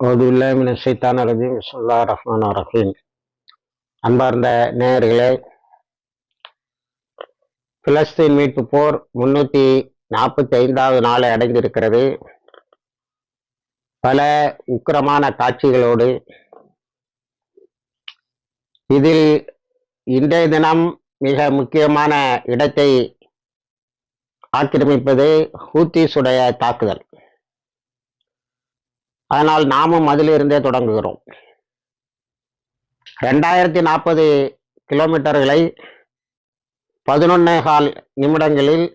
ஓதுல்லாமின சைத்தான ரஜீம் பிஸ்மில்லா ரஹ்மான் ரஹீம். அன்பார்ந்த நேயர்களே பிலஸ்தீன் மீட்பு போர் முன்னூத்தி நாற்பத்தி ஐந்தாவது நாளை அடைந்திருக்கிறது. பல உக்கிரமான காட்சிகளோடு இதில் இன்றைய தினம் மிக முக்கியமான இடத்தை ஆக்கிரமிப்பது ஹூத்திஸுடைய தாக்குதல். அதனால் நாமும் அதிலிருந்தே தொடங்குகிறோம். ரெண்டாயிரத்தி நாற்பது கிலோமீட்டர்களை பதினொன்னே கால் நிமிடங்களில்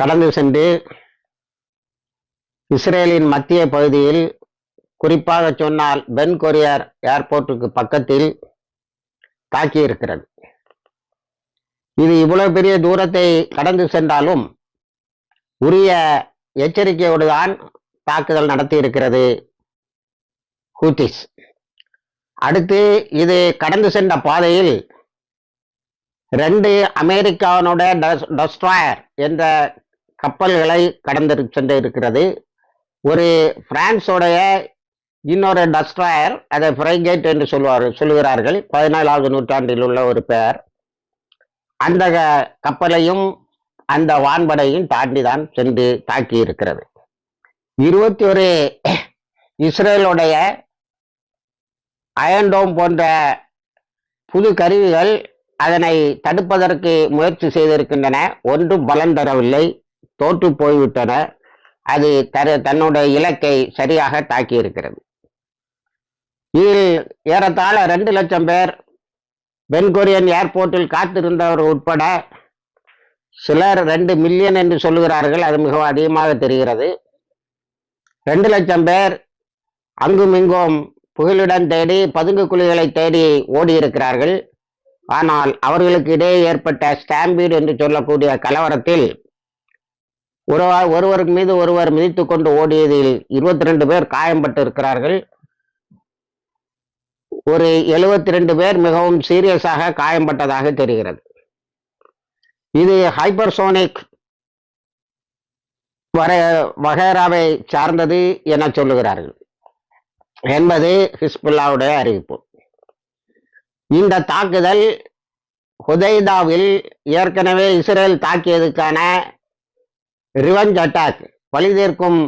கடந்து சென்று இஸ்ரேலின் மத்திய பகுதியில் குறிப்பாக சொன்னால் பென் கொரியர் ஏர்போர்ட்டுக்கு பக்கத்தில் தாக்கியிருக்கிறது. இது இவ்வளவு பெரிய தூரத்தை கடந்து சென்றாலும் உரிய எச்சரிக்கையோடு தான் தாக்குதல் நடத்தி இருக்கிறது ஹூத்திஸ். அடுத்து இது கடந்து சென்ற பாதையில் ரெண்டு அமெரிக்காவினோட டஸ்ட்ராயர் என்ற கப்பல்களை கடந்து சென்று இருக்கிறது ஒரு பிரான்ஸோடைய இன்னொரு டஸ்ட்ராயர் அதை ஃப்ரைகேட் என்று சொல்வார் சொல்லுகிறார்கள். பதினேழாவது நூற்றாண்டில் உள்ள ஒரு பெயர். அந்த கப்பலையும் அந்த வான்படையும் தாண்டி தான் சென்று தாக்கி இருக்கிறது இருபத்தி ஒரு இஸ்ரேலுடைய அயன்டோம் போன்ற புது கருவிகள் அதனை தடுப்பதற்கு முயற்சி செய்திருக்கின்றன. ஒன்றும் பலன் தரவில்லை தோற்று போய்விட்டன. அது தரு தன்னுடைய இலக்கை சரியாக தாக்கியிருக்கிறது. இதில் ஏறத்தாழ ரெண்டு லட்சம் பேர் பென்கொரியன் ஏர்போர்ட்டில் காத்திருந்தவர் உட்பட சிலர் ரெண்டு மில்லியன் என்று சொல்லுகிறார்கள். அது மிகவும் அதிகமாக தெரிகிறது. ரெண்டு லட்சம் பேர் அங்கும் இங்கும் புகலிடம் தேடி பதுங்கு குழிகளை தேடி ஓடியிருக்கிறார்கள். ஆனால் அவர்களுக்கு இடையே ஏற்பட்ட ஸ்டாம்பீடு என்று சொல்லக்கூடிய கலவரத்தில் ஒருவர் ஒருவர் மீது ஒருவர் மிதித்து கொண்டு ஓடியதில் இருபத்தி ரெண்டு பேர் காயம்பட்டு இருக்கிறார்கள் ஒரு எழுபத்தி ரெண்டு பேர் மிகவும் சீரியஸாக காயம்பட்டதாக தெரிகிறது. இது ஹைப்பர்சோனிக் வர வகைராவை சார்ந்தது என சொல்லுகிறார்கள். என்பது ஹிஸ்புல்லாவுடைய அறிவிப்பு. இந்த தாக்குதல் ஹுதைதாவில் ஏற்கனவே இஸ்ரேல் தாக்கியதுக்கான ரிவஞ்ச் அட்டாக் பழிதீர்க்கும்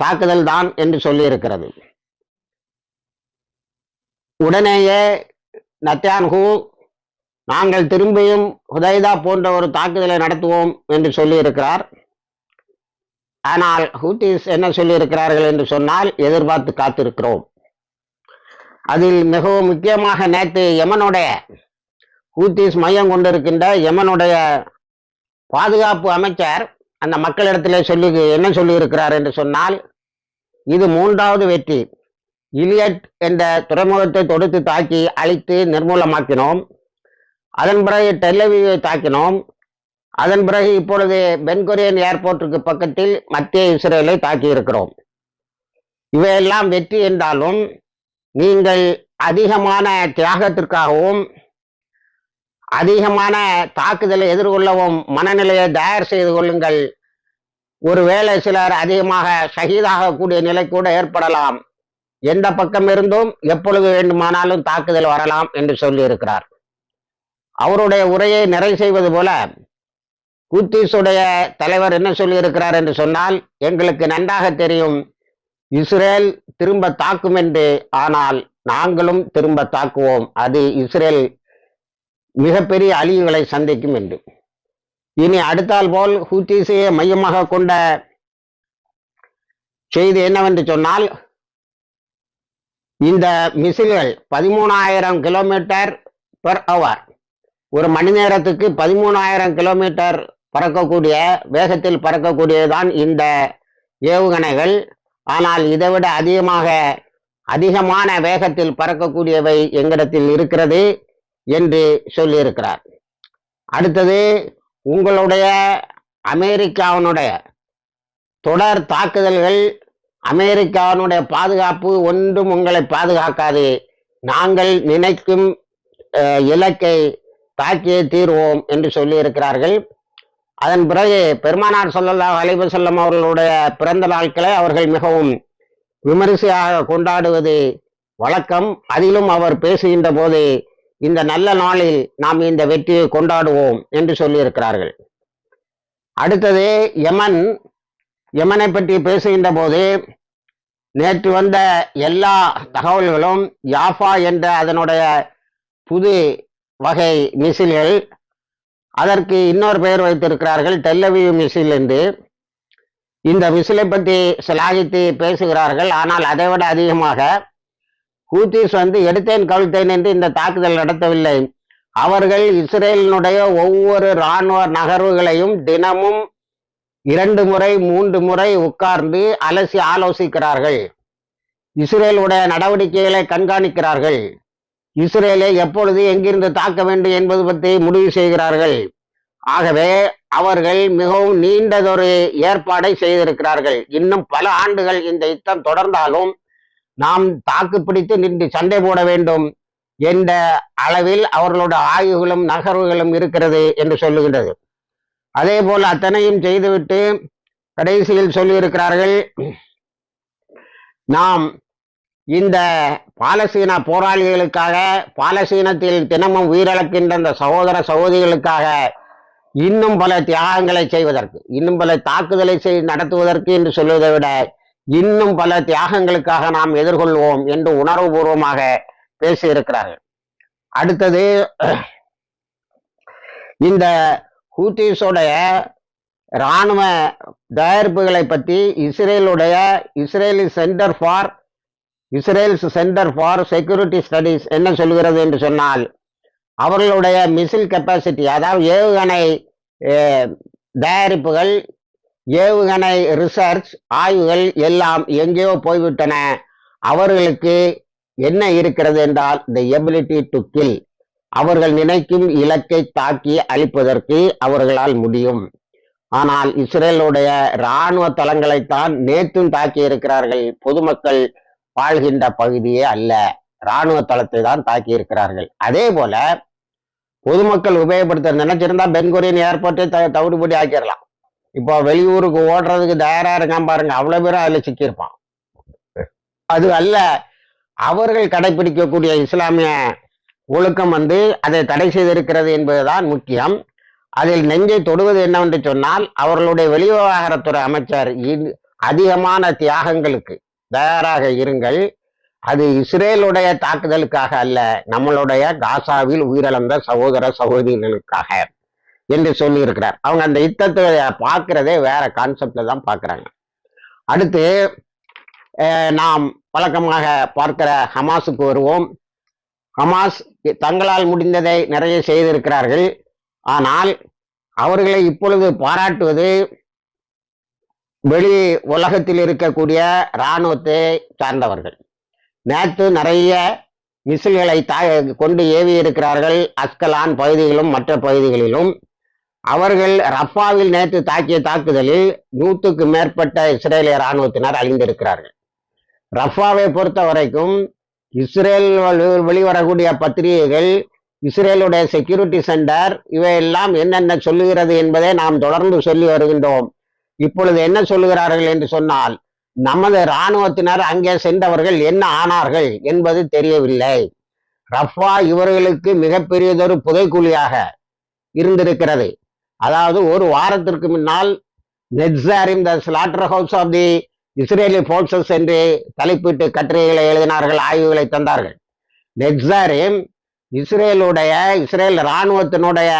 தாக்குதல் தான் என்று சொல்லியிருக்கிறது. உடனேயே நத்தியான்ஹூ நாங்கள் திரும்பியும் ஹுதைதா போன்ற ஒரு தாக்குதலை நடத்துவோம் என்று சொல்லியிருக்கிறார். ஆனால் ஹூட்டிஸ் என்ன சொல்லியிருக்கிறார்கள் என்று சொன்னால் எதிர்பார்த்து காத்திருக்கிறோம். அதில் மிகவும் முக்கியமாக நேற்று யமனுடைய ஹூத்திஸ் மையம் கொண்டிருக்கின்ற யமனுடைய பாதுகாப்பு அமைச்சர் அந்த மக்களிடத்திலே சொல்லி என்ன சொல்லியிருக்கிறார் என்று சொன்னால் இது மூன்றாவது வெற்றி. இலியட் என்ற துறைமுகத்தை தொடுத்து தாக்கி அழித்து நிர்மூலமாக்கினோம். அதன் பிறகு டெல்லவியை தாக்கினோம். அதன் பிறகு இப்பொழுது பென்கொரியன் ஏர்போர்ட்டுக்கு பக்கத்தில் மத்திய இஸ்ரேலை தாக்கியிருக்கிறோம். இவையெல்லாம் வெற்றி என்றாலும் நீங்கள் அதிகமான தியாகத்திற்காகவும் அதிகமான தாக்குதலை எதிர்கொள்ளவும் மனநிலையை தயார் செய்து கொள்ளுங்கள். ஒருவேளை சிலர் அதிகமாக ஷஹீதாக நிலை கூட ஏற்படலாம். எந்த பக்கம் இருந்தும் எப்பொழுது வேண்டுமானாலும் தாக்குதல் வரலாம் என்று சொல்லியிருக்கிறார். அவருடைய உரையை நிறை செய்வது போல கூத்தீஸுடைய தலைவர் என்ன சொல்லியிருக்கிறார் என்று சொன்னால் எங்களுக்கு நன்றாக தெரியும் இஸ்ரேல் திரும்ப தாக்கும் என்று ஆனால் நாங்களும் திரும்ப தாக்குவோம். அது இஸ்ரேல் மிகப்பெரிய அழிவுகளை சந்திக்கும் என்று. இனி அடுத்தால் போல் ஹூத்தீஸையை மையமாக கொண்ட செய்தி என்னவென்று சொன்னால் இந்த மிசில்கள் பதிமூணாயிரம் கிலோமீட்டர் பெர் ஹவர் ஒரு மணி நேரத்துக்கு பதிமூணாயிரம் கிலோமீட்டர் பறக்கக்கூடிய வேகத்தில் பறக்கக்கூடியதுதான் இந்த ஏவுகணைகள். ஆனால் இதைவிட அதிகமாக அதிகமான வேகத்தில் பறக்கக்கூடியவை எங்களிடத்தில் இருக்கிறது என்று சொல்லியிருக்கிறார். அடுத்தது உங்களுடைய அமெரிக்காவினுடைய தொடர் தாக்குதல்கள் அமெரிக்காவினுடைய பாதுகாப்பு ஒன்றும் உங்களை பாதுகாக்காது. நாங்கள் நினைக்கும் இலக்கை தாக்கியே தீர்வோம் என்று சொல்லியிருக்கிறார்கள். அதன் பிறகு பெருமானார் சொல்லல்லா அலைவு செல்லம் அவர்களுடைய பிறந்த நாட்களை அவர்கள் மிகவும் விமரிசையாக கொண்டாடுவது வழக்கம். அதிலும் அவர் பேசுகின்ற போது இந்த நல்ல நாளில் நாம் இந்த வெற்றியை கொண்டாடுவோம் என்று சொல்லியிருக்கிறார்கள். அடுத்தது யமன் யமனை பற்றி பேசுகின்ற போது நேற்று வந்த எல்லா தகவல்களும் யாஃபா என்ற அதனுடைய புது வகை மிசில்கள் அதற்கு இன்னொரு பெயர் வைத்திருக்கிறார்கள் டெல்லவியூ மிசில் என்று. இந்த மிசிலை பற்றி சிலாகித்து பேசுகிறார்கள். ஆனால் அதைவிட அதிகமாக ஹூத்திஸ் வந்து எடுத்தேன் கவிழ்த்தேன் என்று இந்த தாக்குதல் நடத்தவில்லை. அவர்கள் இஸ்ரேலினுடைய ஒவ்வொரு இராணுவ நகர்வுகளையும் தினமும் இரண்டு முறை மூன்று முறை உட்கார்ந்து அலசி ஆலோசிக்கிறார்கள். இஸ்ரேலுடைய நடவடிக்கைகளை கண்காணிக்கிறார்கள். இஸ்ரேலை எப்பொழுது எங்கிருந்து தாக்க வேண்டும் என்பது பற்றி முடிவு செய்கிறார்கள். ஆகவே அவர்கள் மிகவும் நீண்டதொரு ஏற்பாடை செய்திருக்கிறார்கள். இன்னும் பல ஆண்டுகள் இந்த யுத்தம் தொடர்ந்தாலும் நாம் தாக்கு பிடித்து நின்று சண்டை போட வேண்டும் என்ற அளவில் அவர்களோட ஆய்வுகளும் நகர்வுகளும் இருக்கிறது என்று சொல்லுகின்றது. அதே போல் அத்தனையும் செய்துவிட்டு கடைசியில் சொல்லியிருக்கிறார்கள் நாம் இந்த பாலஸ்தீன போராளிகளுக்காக பாலஸ்தீனத்தில் தினமும் உயிரிழக்கின்ற இந்த சகோதர சகோதரிகளுக்காக இன்னும் பல தியாகங்களை செய்வதற்கு இன்னும் பல தாக்குதலை செய் நடத்துவதற்கு என்று சொல்வதை விட இன்னும் பல தியாகங்களுக்காக நாம் எதிர்கொள்வோம் என்று உணர்வுபூர்வமாக பேசியிருக்கிறார்கள். அடுத்தது இந்த ஹூத்திஸோடைய இராணுவ தயாரிப்புகளை பற்றி இஸ்ரேலுடைய Israeli center for Israel's center for security studies என்ன சொல்கிறது என்று சொன்னால் அவர்களுடைய மிசில் கெப்பாசிட்டி அதாவது ஏவுகணை அஹ், தயாரிப்புகள் ஏவுகணை ரிசர்ச் ஆய்வுகள் எல்லாம் எங்கேயோ போய்விட்டன. அவர்களுக்கு என்ன இருக்கிறது என்றால் த எபிலிட்டி டு கில் அவர்கள் நினைக்கும் இலக்கை தாக்கி அழிப்பதற்கு அவர்களால் முடியும். ஆனால் இஸ்ரேலுடைய இராணுவ தளங்களைத்தான் நேற்றும் தாக்கி இருக்கிறார்கள் பொதுமக்கள். வாழ்கின்ற பகுதியே அல்ல. இராணுவ தளத்தை தான் தாக்கி இருக்கிறார்கள் அதே போல பொதுமக்கள் உபயோகப்படுத்த நினைச்சிருந்தா பென்கொரியன் ஏர்போர்ட்டை த தவிடுபடி ஆக்கிடலாம் இப்போ வெளியூருக்கு ஓடுறதுக்கு தயாரா இருக்கான் பாருங்க. அவ்வளவு பேரும் அதில் சிக்கியிருப்பான். அது அல்ல அவர்கள் கடைபிடிக்கக்கூடிய இஸ்லாமிய ஒழுக்கம் வந்து அதை தடை செய்திருக்கிறது என்பதுதான் முக்கியம். அதில் நெஞ்சை தொடுவது என்னவென்று சொன்னால் அவர்களுடைய வெளிவிவகாரத்துறை அமைச்சர் அதிகமான தியாகங்களுக்கு தயாராக இருங்கள். அது இஸ்ரேலுடைய தாக்குதலுக்காக அல்ல நம்மளுடைய காசாவில் உயிரிழந்த சகோதர சகோதரிகளுக்காக என்று சொல்லியிருக்கிறார். அவங்க அந்த யுத்தத்தை பார்க்கிறதே வேற கான்செப்ட்ல தான் பார்க்குறாங்க. அடுத்து நாம் வழக்கமாக பார்க்கிற ஹமாஸுக்கு வருவோம். ஹமாஸ் தங்களால் முடிந்ததை நிறைய செய்திருக்கிறார்கள். ஆனால் அவர்களை இப்பொழுது பாராட்டுவது வெளி உலகத்தில் இருக்கக்கூடிய இராணுவத்தை சார்ந்தவர்கள். நேற்று நிறைய மிசில்களை தா கொண்டு ஏவி இருக்கிறார்கள் அஸ்கலான் பகுதிகளிலும் மற்ற பகுதிகளிலும். அவர்கள் ரஃபாவில் நேற்று தாக்கிய தாக்குதலில் நூற்றுக்கு மேற்பட்ட இஸ்ரேலிய இராணுவத்தினர் அழிந்திருக்கிறார்கள். ரஃபாவை பொறுத்த வரைக்கும் இஸ்ரேல் வெளி- வெளிவரக்கூடிய பத்திரிகைகள் இஸ்ரேலுடைய செக்யூரிட்டி சென்டர் இவையெல்லாம் என்னென்ன சொல்லுகிறது என்பதை நாம் தொடர்ந்து சொல்லி வருகின்றோம். இப்பொழுது என்ன சொல்லுகிறார்கள் என்று சொன்னால் நமது இராணுவத்தினர் அங்கே சென்றவர்கள் என்ன ஆனார்கள் என்பது தெரியவில்லை. ரஃபா இவர்களுக்கு மிகப்பெரியதொரு புதைக்குழியாக இருந்திருக்கிறது. அதாவது ஒரு வாரத்திற்கு முன்னால் Netzarim the slaughterhouse of the Israeli forces என்று தலைப்பிட்டு கட்டுரைகளை எழுதினார்கள் ஆய்வுகளை தந்தார்கள். நெட்ஸாரிம் இஸ்ரேலுடைய இஸ்ரேல் இராணுவத்தினுடைய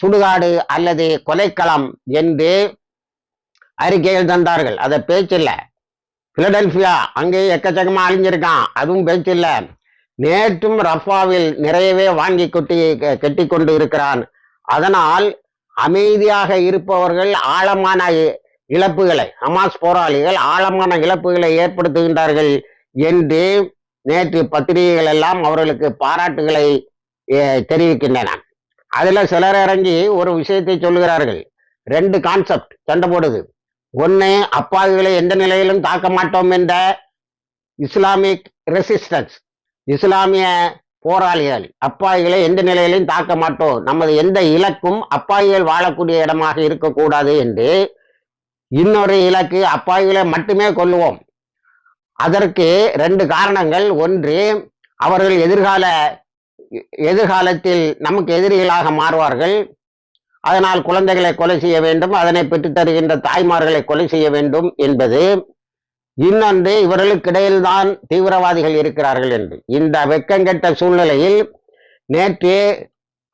சுடுகாடு அல்லது கொலைக்களம் என்று அறிக்கைகள் தந்தார்கள். அதை பேச்சில்ல. பிலடெல்பியா அங்கே எக்கச்சக்கமா அழிஞ்சிருக்கான். அதுவும் பேச்சில்ல. நேற்றும் ரஃபாவில் நிறையவே வாங்கி கொட்டி கெட்டி கொண்டு இருக்கிறான். அதனால் அமைதியாக இருப்பவர்கள் ஆழமான இ- இழப்புகளை ஹமாஸ் போராளிகள் ஆழமான இழப்புகளை ஏற்படுத்துகின்றார்கள் என்று நேற்று பத்திரிகைகள் எல்லாம் அவர்களுக்கு பாராட்டுகளை தெரிவிக்கின்றன. அதில் சிலர் இறங்கி ஒரு விஷயத்தை சொல்லுகிறார்கள். ரெண்டு கான்செப்ட் சண்டை போடுது. ஒன்று அப்பாவிகளை எந்த நிலையிலும் தாக்க மாட்டோம் என்ற இஸ்லாமிக் ரெசிஸ்டன்ஸ் இஸ்லாமிய போராளிகள் அப்பாயிகளை எந்த நிலையிலையும் தாக்க மாட்டோம். நமது எந்த இலக்கும் அப்பாயிகள் வாழக்கூடிய இடமாக இருக்கக்கூடாது என்று இன்னொரு இலக்கு அப்பாயிகளை மட்டுமே கொள்ளுவோம் அதற்கு ரெண்டு காரணங்கள். ஒன்று அவர்கள் எதிர்கால எதிர்காலத்தில் நமக்கு எதிரிகளாக மாறுவார்கள். அதனால் குழந்தைகளை கொலை செய்ய வேண்டும் அதனை பெற்றுத்தருகின்ற தாய்மார்களை கொலை செய்ய வேண்டும் என்பது இன்னொன்று இவர்களுக்கிடையில்தான் தீவிரவாதிகள் இருக்கிறார்கள் என்று. இந்த வெக்கங்கெட்ட சூழ்நிலையில் நேற்று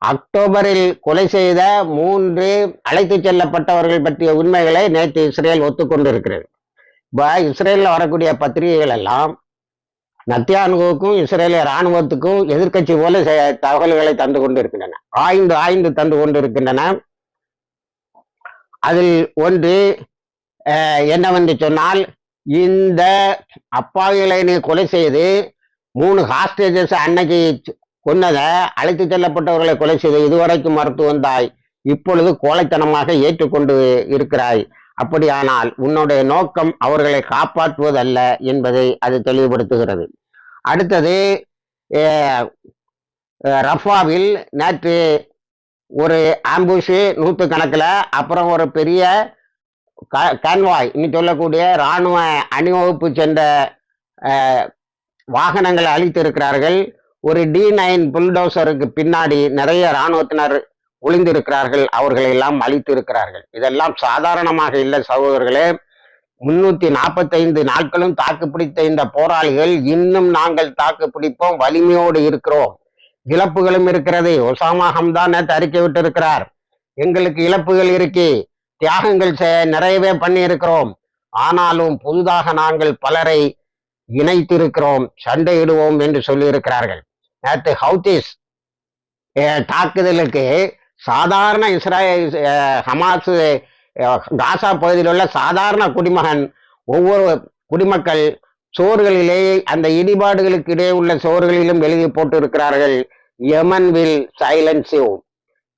அக்டோபரில் கொலை செய்த மூன்று அழைத்து செல்லப்பட்டவர்கள் பற்றிய உண்மைகளை நேற்று இஸ்ரேல் ஒத்துக்கொண்டிருக்கிறது. இப்போ இஸ்ரேலில் வரக்கூடிய பத்திரிகைகள் எல்லாம் நத்தியானுவுக்கும் இஸ்ரேலிய இராணுவத்துக்கும் எதிர்க்கட்சி போல தகவல்களை தந்து கொண்டிருக்கின்றன. ஆய்ந்து ஆய்ந்து தந்து கொண்டிருக்கின்றன. அதில் ஒன்று என்னவென்று சொன்னால் இந்த அப்பாவிகளை நீ கொலை செய்து மூணு ஹாஸ்டேஜஸ் அன்னைக்கு கொன்னதை அழைத்து செல்லப்பட்டவர்களை கொலை செய்து இதுவரைக்கும் மறுத்து வந்தாய். இப்பொழுது கோழைத்தனமாக ஏற்றுக்கொண்டு இருக்கிறாய். அப்படியானால் உன்னுடைய நோக்கம் அவர்களை காப்பாற்றுவதல்ல என்பதை அது தெளிவுபடுத்துகிறது. அடுத்தது ரஃபாவில் நேற்று ஒரு ஆம்புஷு நூற்று கணக்கில் அப்புறம் ஒரு பெரிய க- கன்வாய் இன்னும் சொல்லக்கூடிய இராணுவ அணிவகுப்பு சென்ற வாகனங்களை அழித்திருக்கிறார்கள். ஒரு டி நைன் புல்டோசருக்கு பின்னாடி நிறைய இராணுவத்தினர் ஒளிந்திருக்கிறார்கள் அவர்களை எல்லாம் அழித்திருக்கிறார்கள். இதெல்லாம் சாதாரணமாக இல்லை சகோதரர்களே. முன்னூத்தி நாற்பத்தைந்து நாட்களும் தாக்கு பிடித்த இந்த போராளிகள் இன்னும் நாங்கள் தாக்கு பிடிப்போம் வலிமையோடு இருக்கிறோம். இழப்புகளும் இருக்கிறது. ஒசாமா ஹம்தான் நேற்று அறிக்கை விட்டிருக்கிறார். எங்களுக்கு இழப்புகள் இருக்கு தியாகங்கள் செய்ய நிறையவே பண்ணி இருக்கிறோம் ஆனாலும் புதிதாக நாங்கள் பலரை இணைத்திருக்கிறோம் சண்டையிடுவோம் என்று சொல்லியிருக்கிறார்கள். நேற்று ஹவுதிஸ் தாக்குதலுக்கு சாதாரண இஸ்ராயல் ஹமாஸ் காசா பகுதியில் உள்ள சாதாரண குடிமகன் ஒவ்வொரு குடிமக்கள் சோறுகளிலேயே அந்த இடிபாடுகளுக்கு இடையே உள்ள சோறுகளிலும் எழுதி போட்டு இருக்கிறார்கள் Yemen will silence you.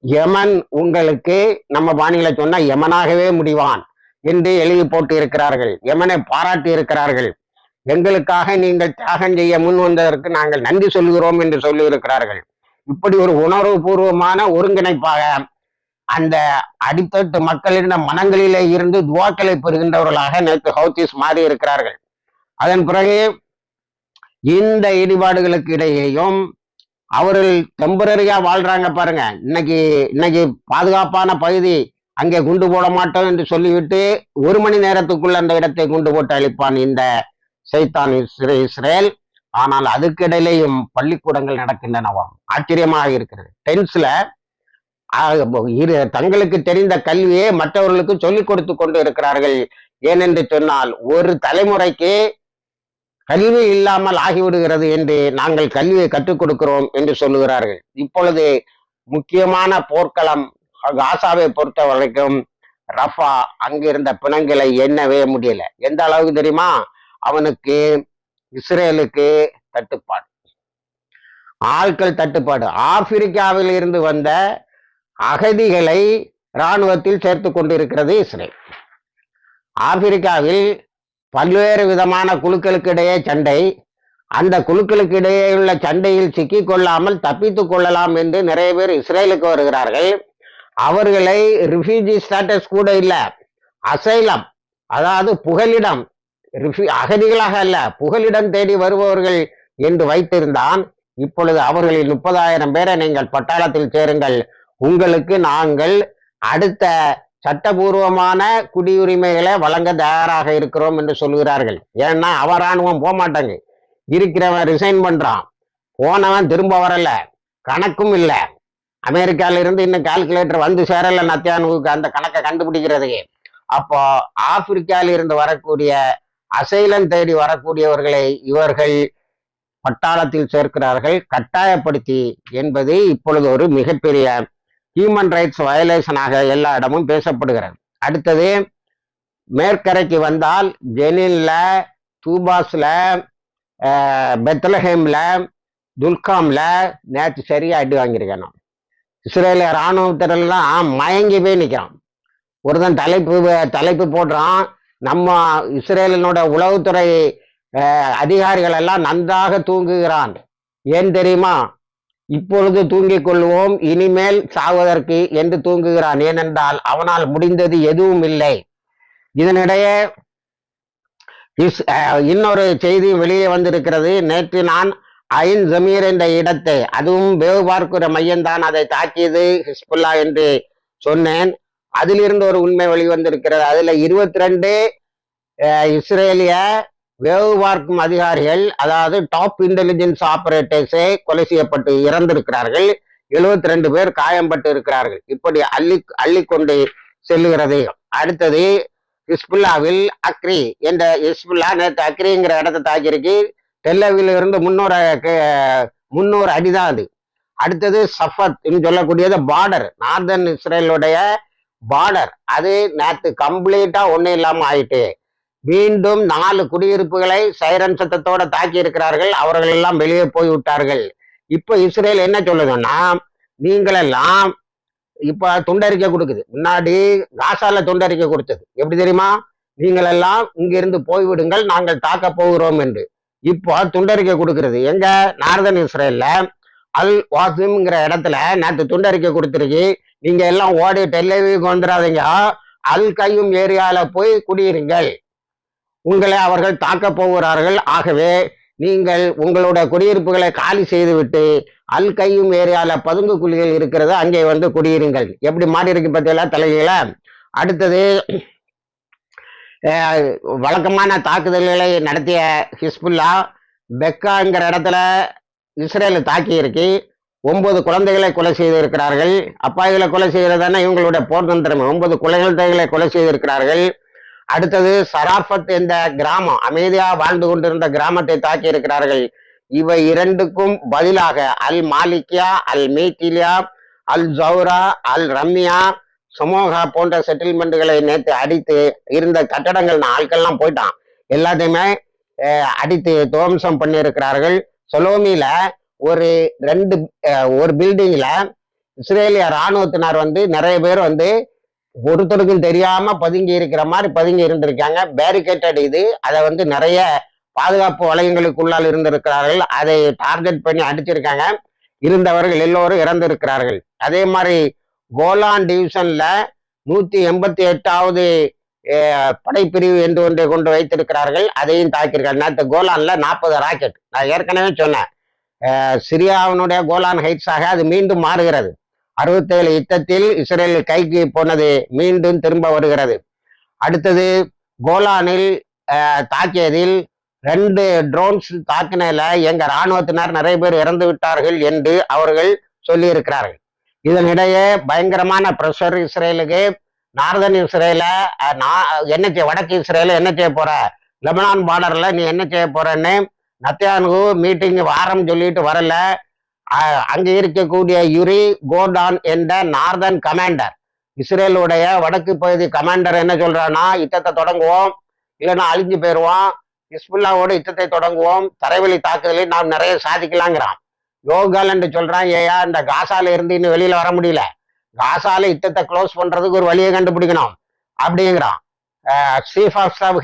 Yemen உங்களுக்கு நம்ம பாணியில சொன்னா யமனாகவே முடிவான் என்று எழுதி போட்டு இருக்கிறார்கள் யமனை பாராட்டி இருக்கிறார்கள். எங்களுக்காக நீங்கள் தியாகம் செய்ய முன் வந்ததற்கு நாங்கள் நன்றி சொல்கிறோம் என்று சொல்லி இருக்கிறார்கள் இப்படி ஒரு உணர்வுபூர்வமான ஒருங்கிணைப்பாக அந்த அடித்தட்டு மக்களின் மனங்களிலே இருந்து துவாக்களை பெறுகின்றவர்களாக நேற்று ஹவுத்திஸ் மாறி இருக்கிறார்கள் அதன் பிறகு இந்த இடிபாடுகளுக்கு இடையேயும் அவர்கள் டெம்பரரியா வாழ்றாங்க பாருங்க. இன்னைக்கு இன்னைக்கு பாதுகாப்பான பகுதி அங்கே குண்டு போட மாட்டோம் என்று சொல்லிவிட்டு ஒரு மணி நேரத்துக்குள்ள அந்த இடத்தை குண்டு போட்டு அழிப்பான் இந்த சைத்தான் இஸ்ரே இஸ்ரேல். ஆனால் அதுக்கிடையிலேயும் பள்ளிக்கூடங்கள் நடக்கின்றனவாம். ஆச்சரியமாக இருக்கிறது. டென்ஸ்ல இரு தங்களுக்கு தெரிந்த கல்வியை மற்றவர்களுக்கு சொல்லிக் கொடுத்து கொண்டு இருக்கிறார்கள். ஏனென்று சொன்னால் ஒரு தலைமுறைக்கு கல்வி இல்லாமல் ஆகிவிடுகிறது என்று நாங்கள் கல்வியை கற்றுக் கொடுக்கிறோம் என்று சொல்லுகிறார்கள். இப்பொழுது முக்கியமான போர்க்களம் காசாவை பொறுத்த வரைக்கும் ரஃபா அங்கிருந்த பிணங்களை எண்ணவே முடியல. எந்த அளவுக்கு தெரியுமா? அவனுக்கு இஸ்ரேலுக்கு தட்டுப்பாடு. ஆட்கள் தட்டுப்பாடு. ஆப்பிரிக்காவில் இருந்து வந்த அகதிகளை இராணுவத்தில் சேர்த்து கொண்டிருக்கிறது இஸ்ரேல். ஆப்பிரிக்காவில் பல்வேறு விதமான குழுக்களுக்கு இடையே சண்டை. அந்த குழுக்களுக்கு இடையே உள்ள சண்டையில் சிக்கிக் கொள்ளாமல் தப்பித்துக் கொள்ளலாம் என்று நிறைய பேர் இஸ்ரேலுக்கு வருகிறார்கள். அவர்களை ரிஃப்யூஜி ஸ்டேட்டஸ் கூட இல்லை. அசைலம் அதாவது புகலிடம் ரிஷி அகதிகளாக அல்ல புகலிடம் தேடி வருபவர்கள் என்று வைத்திருந்தான். இப்பொழுது அவர்களில் முப்பதாயிரம் பேரை நீங்கள் பட்டாளத்தில் சேருங்கள். உங்களுக்கு நாங்கள் அடுத்த சட்டபூர்வமான குடியுரிமைகளை வழங்க தயாராக இருக்கிறோம் என்று சொல்கிறார்கள். ஏன்னா அவராணுவம் போக இருக்கிறவன் ரிசைன் பண்றான். போனவன் திரும்ப வரல. கணக்கும் இல்லை. அமெரிக்கால இருந்து இன்னும் கால்குலேட்டர் வந்து சேரல நத்தியானுக்கு அந்த கணக்கை கண்டுபிடிக்கிறதுக்கு. அப்போ ஆப்பிரிக்கால இருந்து வரக்கூடிய அசைலம் தேடி வரக்கூடியவர்களை இவர்கள் பட்டாளத்தில் சேர்க்கிறார்கள். கட்டாயப்படுத்தி என்பது இப்பொழுது ஒரு மிகப்பெரிய ஹியூமன் ரைட்ஸ் வயலேஷனாக எல்லா இடமும் பேசப்படுகிறது. அடுத்தது மேற்கரைக்கு வந்தால் ஜெனின்ல தூபாஸ்ல பெத்லஹேம்ல துல்காம்ல நேற்று சரியா அடி வாங்கியிருக்கேன் இஸ்ரேலிய இராணுவத்திலாம் மயங்கி போய் நிற்கிறான் ஒருத்தன் தலைப்பு தலைப்பு போடுறான். நம்ம இஸ்ரேலினோட உளவுத்துறை அதிகாரிகள் எல்லாம் நன்றாக தூங்குகிறான். ஏன் தெரியுமா? இப்பொழுது தூங்கிக் கொள்வோம் இனிமேல் சாவதற்கு என்று தூங்குகிறான். ஏனென்றால் அவனால் முடிந்தது எதுவும் இல்லை. இதனிடையே இஸ்- இன்னொரு செய்தி வெளியே வந்திருக்கிறது. நேற்று நான் ஐன் ஜமீர் என்ற இடத்தை அதுவும் வேவு பார்க்கிற மையம்தான் அதை தாக்கியது ஹிஸ்புல்லா என்று சொன்னேன். அதிலிருந்து ஒரு உண்மை வெளிவந்திருக்கிறது. அதுல இருபத்தி ரெண்டு இஸ்ரேலிய வேவு பார்க்கும் அதிகாரிகள் அதாவது டாப் இன்டெலிஜென்ஸ் ஆபரேட்டர்ஸே கொலை செய்யப்பட்டு இறந்திருக்கிறார்கள். 72 ரெண்டு பேர் காயம்பட்டு இருக்கிறார்கள். இப்படி அள்ளி அள்ளிக்கொண்டு செல்லுகிறது. அடுத்தது ஹிஸ்புல்லாவில் அக்ரி என்ற ஹிஸ்புல்லா நேற்று அக்ரிங்கிற இடத்தை தாக்கியிருக்கு. டெல்லவில் இருந்து முன்னூறு முன்னூறு அடிதான் அது. அடுத்தது சஃபத் சொல்லக்கூடியது பார்டர் நார்தன் இஸ்ரேலுடைய பார்டர் அது நேற்று கம்ப்ளீட்டா ஒன்றும் இல்லாம ஆயிட்டு. மீண்டும் நாலு குடியிருப்புகளை சைரன் சத்தத்தோட தாக்கி இருக்கிறார்கள். அவர்கள் எல்லாம் வெளியே போய் விட்டார்கள். இப்ப இஸ்ரேல் என்ன சொல்லுதுன்னா நீங்களெல்லாம் இப்ப துண்டறிக்கை கொடுக்குது. முன்னாடி காசால துண்டறிக்கை கொடுத்தது. எப்படி தெரியுமா? நீங்களெல்லாம் இங்கிருந்து போய்விடுங்கள் நாங்கள் தாக்க போகிறோம் என்று. இப்போ துண்டறிக்கை கொடுக்கறது. எங்க? நார்தன் இஸ்ரேல்ல. அல் வாசிம்ங்கிற இடத்துல நேற்று துண்டறிக்கை கொடுத்துருக்கு. நீங்க எல்லாம் ஓடி டெல்லவிக்கு வந்துடாதீங்க அல் கையும் ஏரியால போய் குடியிருங்கள். உங்களை அவர்கள் தாக்க போகிறார்கள். ஆகவே நீங்கள் உங்களுடைய குடியிருப்புகளை காலி செய்துவிட்டு அல் கையும் ஏரியால பதுங்கு குழிகள் இருக்கிறது அங்கே வந்து குடியிருங்கள். எப்படி மாறி இருக்கு பார்த்தீங்களா தலைகளை அடுத்தது வழக்கமான தாக்குதல்களை நடத்திய ஹிஸ்புல்லா பெக்காங்கிற இடத்துல இஸ்ரேலை தாக்கி இருக்கு ஒன்பது குழந்தைகளை கொலை செய்திருக்கிறார்கள். அப்பாவிகளை கொலை செய்யறதானே இவங்களுடைய போர் தந்திரம். ஒன்பது குழந்தைகளை கொலை செய்திருக்கிறார்கள். அடுத்தது சராஃபத் என்ற கிராமம் அமைதியாக வாழ்ந்து கொண்டிருந்த கிராமத்தை தாக்கி இருக்கிறார்கள். இவை இரண்டுக்கும் பதிலாக அல் மாலிக்யா அல் மீட்டிலியா அல் ஜவுரா அல் ரம்யா சமோகா போன்ற செட்டில்மெண்ட்டுகளை நேற்று அடித்து இருந்த கட்டடங்கள் ஆட்கள்லாம் போயிட்டான். எல்லாத்தையுமே அடித்து துவம்சம் பண்ணியிருக்கிறார்கள். சொலோமியில ஒரு ரெண்டு ஒரு பில்டிங்ல இஸ்ரேலிய இராணுவத்தினர் வந்து நிறைய பேர் வந்து ஒருத்தருக்கும் தெரியாம பதுங்கி இருக்கிற மாதிரி பதுங்கி இருந்திருக்காங்க. பேரிகேட்டட் இது. அதை வந்து நிறைய பாதுகாப்பு வளையங்களுக்குள்ளால் இருந்திருக்கிறார்கள். அதை டார்கெட் பண்ணி அடிச்சிருக்காங்க. இருந்தவர்கள் எல்லோரும் இறந்திருக்கிறார்கள். அதே மாதிரி கோலான் டிவிஷன்ல நூத்தி எண்பத்தி எட்டாவது படைப்பிரிவு என்று ஒன்றை கொண்டு வைத்திருக்கிறார்கள். அதையும் தாக்கியிருக்காங்க. நேற்று கோலான்ல நாற்பது ராக்கெட் நான் ஏற்கனவே சொன்னேன். சிரியாவினுடைய கோலான் ஹைட்ஸாக அது மீண்டும் மாறுகிறது. அறுபத்தேழு யுத்தத்தில் இஸ்ரேல் கைக்கு போனது மீண்டும் திரும்ப வருகிறது. அடுத்தது கோலானில் தாக்கியதில் ரெண்டு ட்ரோன்ஸ் தாக்கினால எங்க ராணுவத்தினர் நிறைய பேர் இறந்து விட்டார்கள் என்று அவர்கள் சொல்லியிருக்கிறார்கள். இதனிடையே பயங்கரமான பிரஷர் இஸ்ரேலுக்கு நார்தன் இஸ்ரேல என்ன செய்ய வடக்கு இஸ்ரேல என்ன செய்ய போற? லெபனான் பார்டர்ல நீ என்ன செய்ய போறன்னு நத்தியானு மீட்டிங் வாரம் சொல்லிட்டு வரல. அங்கே இருக்கக்கூடிய யுரி கோர்டான் என்ற நார்தன் கமாண்டர் இஸ்ரேலுடைய வடக்கு பகுதி கமாண்டர் என்ன சொல்றான்னா யுத்தத்தை தொடங்குவோம். இல்லைன்னா அழிஞ்சு போயிடுவோம் ஹிஸ்புல்லாவோட யுத்தத்தை தொடங்குவோம். தரைவழி தாக்குதலை நாம் நிறைய சாதிக்கலாங்கிறான். யோகால் என்று சொல்றான் ஏயா இந்த காசால இருந்து இன்னும் வெளியில வர முடியல. காசால யுத்தத்தை க்ளோஸ் பண்றதுக்கு ஒரு வழியை கண்டுபிடிக்கணும். அப்படிங்கிறான். Chief of staff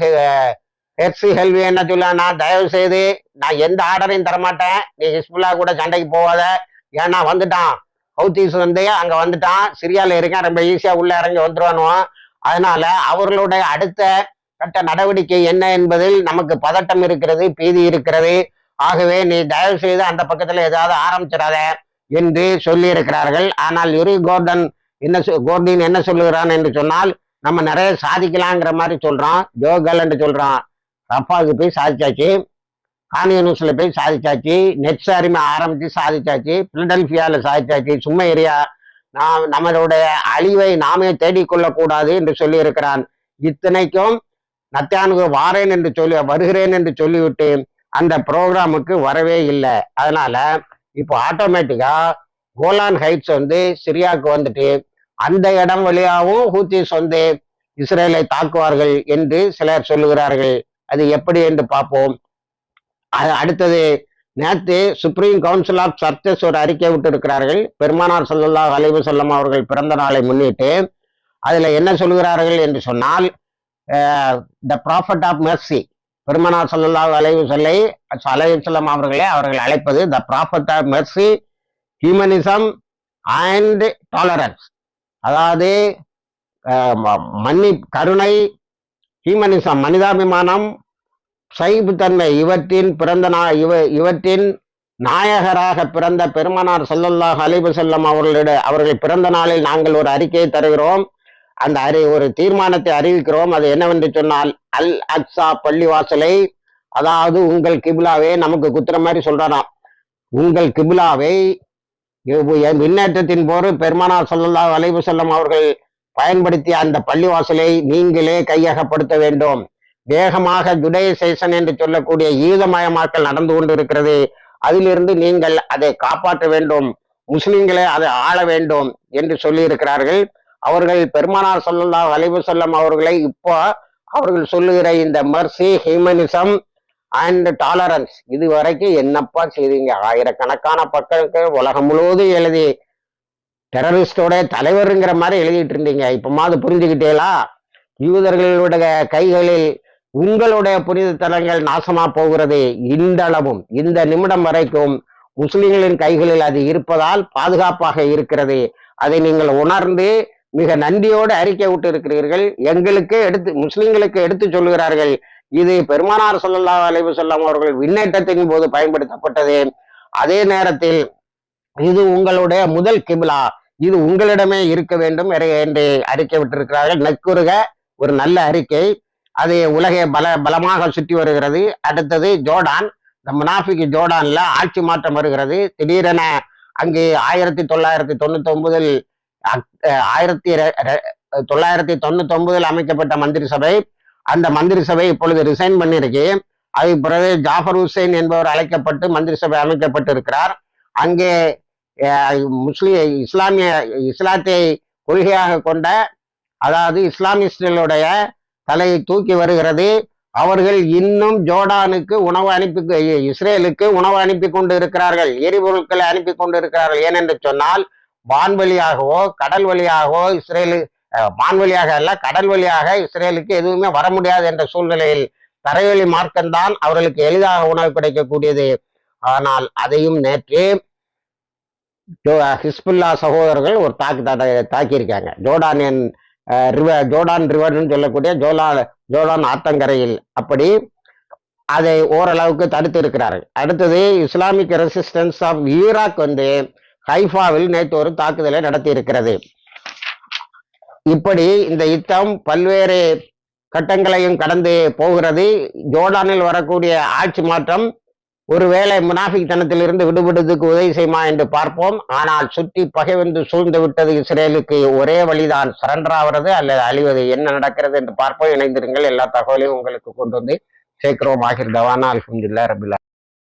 Herzi Halevi என்ன சொல்லானா தயவு செய்து நான் எந்த ஆர்டரையும் தரமாட்டேன். நீ ஹிஸ்புல்லா கூட சண்டைக்கு போகாத. ஏன்னா வந்துட்டான். ஹவுத்தீஸ் வந்து அங்க வந்துட்டான். சிரியால இருக்கான். ரொம்ப ஈஸியா உள்ள இறங்கி வந்துருவானுவோம் அதனால அவர்களுடைய அடுத்த கட்ட நடவடிக்கை என்ன என்பதில் நமக்கு பதட்டம் இருக்கிறது பீதி இருக்கிறது. ஆகவே நீ தயவு செய்து அந்த பக்கத்துல ஏதாவது ஆரம்பிச்சிடாத என்று சொல்லி இருக்கிறார்கள் ஆனால் யுரி கோர்டன் என்ன கோர்டின் என்ன சொல்லுகிறான் என்று சொன்னால் நம்ம நிறைய சாதிக்கலாங்கிற மாதிரி சொல்றான். ஜோகல் என்று சொல்றான். ரப்பாவுக்கு போய் சாதிச்சாச்சு. கான்யூனிஸ்ல போய் சாதிச்சாச்சு. நெட்ஸாரிமே ஆரம்பித்து சாதிச்சாச்சு. பிலடெல்ஃபியாவில் சாதிச்சாச்சு. சும்மா ஏரியா. நாம் நம்மளுடைய அழிவை நாமே தேடிக்கொள்ளக்கூடாது என்று சொல்லியிருக்கிறான். இத்தனைக்கும் நத்தியானுக்கு வாரேன் என்று சொல்லி வருகிறேன் என்று சொல்லிவிட்டு அந்த ப்ரோக்ராமுக்கு வரவே இல்லை. அதனால இப்போ ஆட்டோமேட்டிக்கா கோலான் ஹைட்ஸ் வந்து சிரியாவுக்கு வந்துட்டு அந்த இடம் வழியாகவும் ஹூத்திஸ் வந்து இஸ்ரேலை தாக்குவார்கள் என்று சிலர் சொல்லுகிறார்கள். அது எப்படி என்று பார்ப்போம். அது அடுத்தது நேற்று சுப்ரீம் கவுன்சில் ஆஃப் சர்ச்சஸ் ஒரு அறிக்கை விட்டு இருக்கிறார்கள் பெருமானார் ஸல்லல்லாஹு அலைவு செல்லம் அவர்கள் பிறந்த நாளை முன்னிட்டு அதில் என்ன சொல்கிறார்கள் என்று சொன்னால் த ப்ராஃபட் ஆஃப் மெர்சி பெருமானார் ஸல்லல்லாஹு அலைவு செல்லை அலைஹி வஸல்லம் அவர்களே அவர்கள் அழைப்பது the prophet of mercy humanism and tolerance அதாவது மன்னி கருணை ஹியூமனிசம் மனிதாபிமானம் சைபுத்தன்மை இவற்றின் பிறந்த நா இவ இவற்றின் நாயகராக பிறந்த பெருமானார் ஸல்லல்லாஹு அலிபு செல்லம் அவர்களிட அவர்கள் பிறந்த நாளில் நாங்கள் ஒரு அறிக்கையை தருகிறோம். அந்த அறி ஒரு தீர்மானத்தை அறிவிக்கிறோம். அது என்னவென்று சொன்னால் அல் அக்ஸா பள்ளிவாசலை அதாவது உங்கள் கிபிலாவே நமக்கு குத்துற மாதிரி சொல்றாராம். உங்கள் கிபிலாவை முன்னேற்றத்தின் போது பெருமானார் ஸல்லல்லாஹு அலைஹி செல்லம் அவர்கள் பயன்படுத்திய அந்த பள்ளிவாசலை நீங்களே கையகப்படுத்த வேண்டும். வேகமாக ஜுடைசேஷன் என்று சொல்லக்கூடிய ஈதமயமாக்கல் நடந்து கொண்டிருக்கிறது. அதிலிருந்து நீங்கள் அதை காப்பாற்ற வேண்டும். முஸ்லிம்களை அதை ஆள வேண்டும் என்று சொல்லி இருக்கிறார்கள் அவர்கள் பெருமானார் சொல்லல்லா அலைவு சொல்லம் அவர்களை இப்போ அவர்கள் சொல்லுகிற இந்த மர்சி ஹியூமனிசம் அண்ட் டாலரன்ஸ் இது வரைக்கும் என்னப்பா செய்தீங்க? ஆயிரக்கணக்கான பக்கங்கள் உலகம் முழுவதும் எழுதி டெரரிஸ்டோட தலைவருங்கிற மாதிரி எழுதிட்டு இருந்தீங்க. இப்போமாவது புரிஞ்சுக்கிட்டேலா? யூதர்களுடைய கைகளில் உங்களுடைய புனித தலங்கள் நாசமா போகிறது இந்தளவும் இந்த நிமிடம் வரைக்கும் முஸ்லிம்களின் கைகளில் அது இருப்பதால் பாதுகாப்பாக இருக்கிறது. அதை நீங்கள் உணர்ந்து மிக நன்றியோடு அறிக்கை விட்டு இருக்கிறீர்கள் எங்களுக்கு எடுத்து முஸ்லிம்களுக்கு எடுத்து சொல்கிறார்கள் இது பெருமானார் சொல்லல்லா அலைவு வஸல்லம் அவர்கள் விண்ணேற்றத்தின் போது பயன்படுத்தப்பட்டது. அதே நேரத்தில் இது உங்களுடைய முதல் கிபிலா. இது உங்களிடமே இருக்க வேண்டும் என்று அறிக்கை விட்டிருக்கிறார்கள். நற்குறுக ஒரு நல்ல அறிக்கை. அது உலகை பல பலமாக சுற்றி வருகிறது. அடுத்தது ஜோர்டான். இந்த முனாஃபிக் ஜோர்டான்ல ஆட்சி மாற்றம் வருகிறது. திடீரென அங்கே ஆயிரத்தி தொள்ளாயிரத்தி தொண்ணூத்தி ஒன்பதில் ஆயிரத்தி ரெ- ரெ- தொள்ளாயிரத்தி தொண்ணூத்தி ஒன்பதில் அமைக்கப்பட்ட மந்திரி சபை. அந்த மந்திரி சபை இப்பொழுது ரிசைன் பண்ணியிருக்கு அதுக்கு பிறகு ஜாஃபர் ஹுசைன் என்பவர் அழைக்கப்பட்டு மந்திரி சபை அமைக்கப்பட்டு இருக்கிறார் அங்கே முஸ்லீம் இஸ்லாமிய இஸ்லாத்தை கொள்கையாக கொண்ட அதாவது இஸ்லாமிஸ்டுகளுடைய தலையை தூக்கி வருகிறது. அவர்கள் இன்னும் ஜோர்டானுக்கு உணவு அனுப்பி இஸ்ரேலுக்கு உணவு அனுப்பி கொண்டு இருக்கிறார்கள் எரிபொருட்களை அனுப்பி கொண்டு இருக்கிறார்கள் ஏனென்று சொன்னால் வான்வழியாகவோ கடல் வழியாகவோ இஸ்ரேலு வான்வழியாக அல்ல கடல் வழியாக இஸ்ரேலுக்கு எதுவுமே வர முடியாது என்ற சூழ்நிலையில் தரைவழி மார்க்கம்தான் அவர்களுக்கு எளிதாக உணவு கிடைக்கக்கூடியது. ஆனால் அதையும் நேற்று ஹிஸ்புல்லா சகோதரர்கள் ஒரு தாக்கு தாக்கியிருக்காங்க. ஜோர்டானியன் ரிவர் ஜோர்டான் ரிவர்னு சொல்லக்கூடிய ஜோலா ஜோர்டான் ஆத்தங்கரையில் அப்படி அதை ஓரளவுக்கு தடுத்து இருக்கிறார்கள். அடுத்தது இஸ்லாமிக் ரெசிஸ்டன்ஸ் ஆஃப் ஈராக் வந்து ஹைஃபாவில் நேற்று ஒரு தாக்குதலை நடத்தி இருக்கிறது இப்படி இந்த யுத்தம் பல்வேறு கட்டங்களையும் கடந்து போகிறது. ஜோர்டானில் வரக்கூடிய ஆட்சி மாற்றம் ஒருவேளை முனாஃபிக் தனத்திலிருந்து விடுபடுவதற்கு உதவி செய்யுமா என்று பார்ப்போம். ஆனால் சுற்றி பகைவென்று சூழ்ந்து விட்டது இஸ்ரேலுக்கு ஒரே வழிதான். சரண்டர் ஆகிறது அல்லது அழிவது என்ன நடக்கிறது என்று பார்ப்போம். இணைந்திருங்கள். எல்லா தகவலையும் உங்களுக்கு கொண்டு வந்து சேர்க்கிறோம். ஆகிர் தவானா அல்ஹம்துலில்லாஹ் ரபில்